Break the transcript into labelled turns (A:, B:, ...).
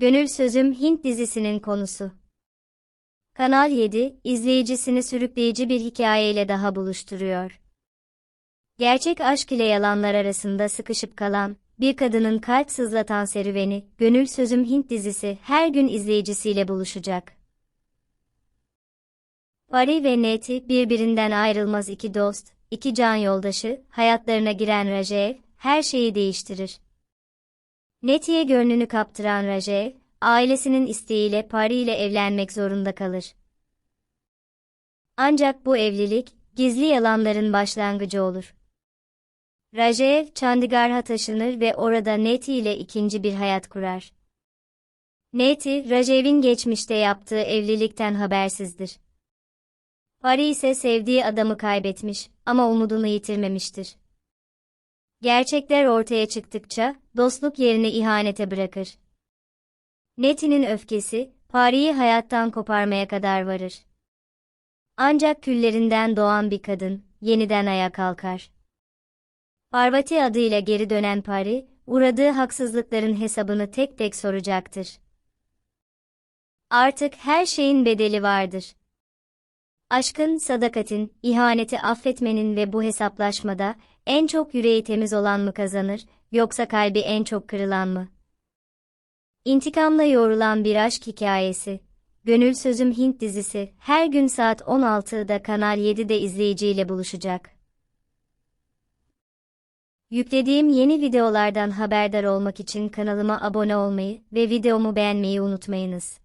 A: Gönül Sözüm Hint dizisinin konusu. Kanal 7, izleyicisini sürükleyici bir hikayeyle daha buluşturuyor. Gerçek aşk ile yalanlar arasında sıkışıp kalan, bir kadının kalp sızlatan serüveni, Gönül Sözüm Hint dizisi her gün izleyicisiyle buluşacak. Pari ve Neti birbirinden ayrılmaz iki dost, iki can yoldaşı, hayatlarına giren Rajev, her şeyi değiştirir. Neti'ye gönlünü kaptıran Rajev, ailesinin isteğiyle Pari ile evlenmek zorunda kalır. Ancak bu evlilik, gizli yalanların başlangıcı olur. Rajev, Chandigarh'a taşınır ve orada Neti ile ikinci bir hayat kurar. Neti, Rajev'in geçmişte yaptığı evlilikten habersizdir. Pari ise sevdiği adamı kaybetmiş ama umudunu yitirmemiştir. Gerçekler ortaya çıktıkça, dostluk yerini ihanete bırakır. Neti'nin öfkesi, Pari'yi hayattan koparmaya kadar varır. Ancak küllerinden doğan bir kadın, yeniden ayağa kalkar. Parvati adıyla geri dönen Pari, uğradığı haksızlıkların hesabını tek tek soracaktır. Artık her şeyin bedeli vardır. Aşkın, sadakatin, ihaneti affetmenin ve bu hesaplaşmada en çok yüreği temiz olan mı kazanır, yoksa kalbi en çok kırılan mı? İntikamla yoğrulan bir aşk hikayesi. Gönül Sözüm Hint dizisi her gün saat 16'da Kanal 7'de izleyiciyle buluşacak. Yüklediğim yeni videolardan haberdar olmak için kanalıma abone olmayı ve videomu beğenmeyi unutmayınız.